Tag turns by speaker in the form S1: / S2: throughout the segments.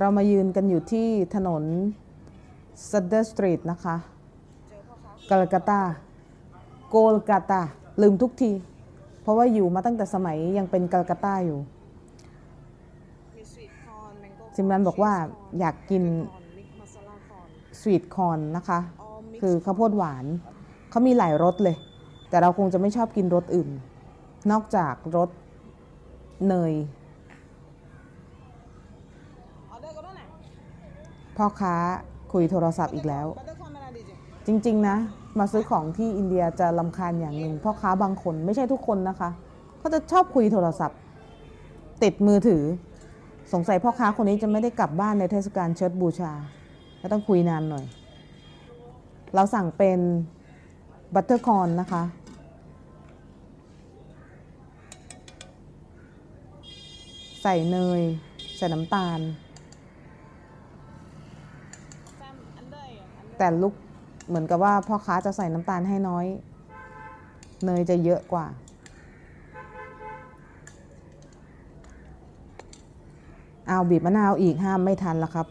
S1: เรามายืนกันอยู่ที่ถนนซัดเดอร์สตรีทนะคะกาลกาตาโกลกาตาลืมทุกที เพราะว่าอยู่มาตั้งแต่สมัยยังเป็นกาลกาตาอยู่ซิมรันบอกว่าอยากกินสวีทคอนนะคะ คือข้าวโพดหวานเขามีหลายรสเลย แต่เราคงจะไม่ชอบกินรสอื่น นอกจากรสเนย
S2: ออเดอร์ก็ได้ไหน
S1: พ่อค้าคุยโทรศัพท์อีกแล้ว
S2: บัตเตอร์คอนมานาดีจิ
S1: จริง ๆ นะ มาซื้อของที่อินเดียจะลำคาญอย่างหนึ่งพ่อค้าบางคนไม่ใช่ทุกคนนะคะเขาจะชอบคุยโทรศัพท์ ติดมือถือ สงสัยพ่อค้าคนนี้จะไม่ได้กลับบ้านในเทศกาลเชิดบูชาก็ต้องคุยนานหน่อย เราสั่งเป็นบัตเตอร์คอนนะคะใส่เนย ใส่น้ำตาล
S2: แซมอันเดอร์อันเดอร์
S1: แต่ลูกเหมือนกับว่าพ่อค้าจะใส่น้ำตาลให้น้อย เนยจะเยอะกว่า เอาบีบมะนาวอีกห้ามไม่ทันแล้วครับ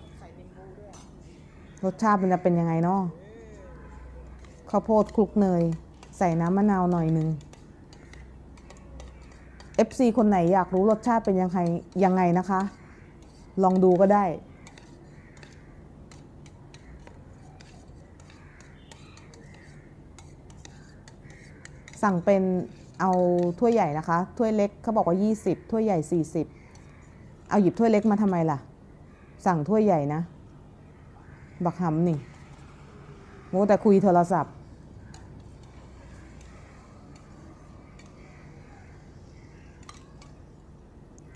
S1: รสชาติมันจะเป็นยังไงเนาะข้าวโพดคลุกเนย ใส่น้ำมะนาวหน่อยหนึ่ง FC คนไหนอยากรู้รสชาติเป็นยังไงยังไงนะคะ ลองดูก็ได้ สั่งเป็นเอาถ้วยใหญ่นะคะ ถ้วยเล็กเขาบอกว่า 20 ถ้วยใหญ่ 40 เอาหยิบถ้วยเล็กมาทำไมล่ะ สั่งถ้วยใหญ่นะ บักหำนี่โมแต่คุยโทรศัพท์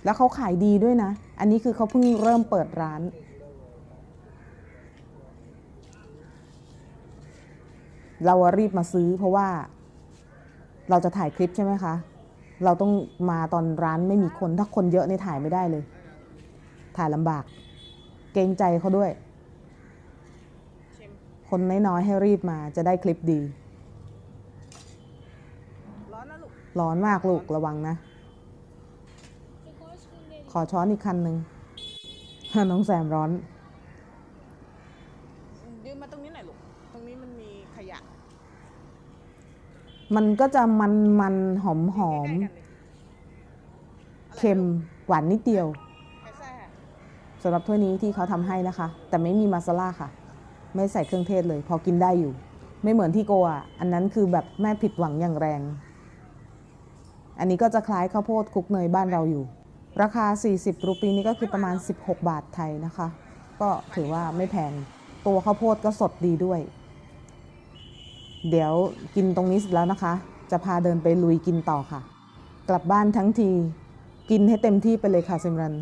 S1: แล้วเขาขายดีด้วยนะ อันนี้คือเขาเพิ่งเริ่มเปิดร้านเรารีบมาซื้อเพราะว่า เราจะถ่ายคลิปใช่ไหมคะ เราต้องมาตอนร้านไม่มีคน ถ้าคนเยอะนี่ถ่ายไม่ได้เลย ถ่ายลำบาก เกรงใจเขาด้วย
S2: เค็ม
S1: คนน้อยๆให้รีบมาจะได้คลิปดี
S2: ร้อนนะลูก
S1: ร้อนมากลูกระวังนะ ขอช้อนอีกคันหนึ่งน้องแซมร้อน
S2: ยืนมาตรงนี้หน่อยลูก ตรงนี้มันมีขยะ
S1: มันก็จะมันมันหอมหอมเค็มหวานนิดเดียวสำหรับถ้วยนี้ที่เขาทำให้นะคะ แต่ไม่มีมาซาล่าค่ะ ไม่ใส่เครื่องเทศเลย พอกินได้อยู่ ไม่เหมือนที่โกะอันนั้นคือแบบแม่ผิดหวังอย่างแรง อันนี้ก็จะคล้ายข้าวโพดคลุกเนยบ้านเราอยู่ ราคา 40 รูปีนี้ก็คือประมาณ 16 บาทไทยนะคะ ก็ถือว่าไม่แพง ตัวข้าวโพดก็สดดีด้วย เดี๋ยวกินตรงนี้เสร็จแล้วนะคะ จะพาเดินไปลุยกินต่อค่ะ กลับบ้านทั้งที กินให้เต็มที่ไปเลยค่ะซิมรัน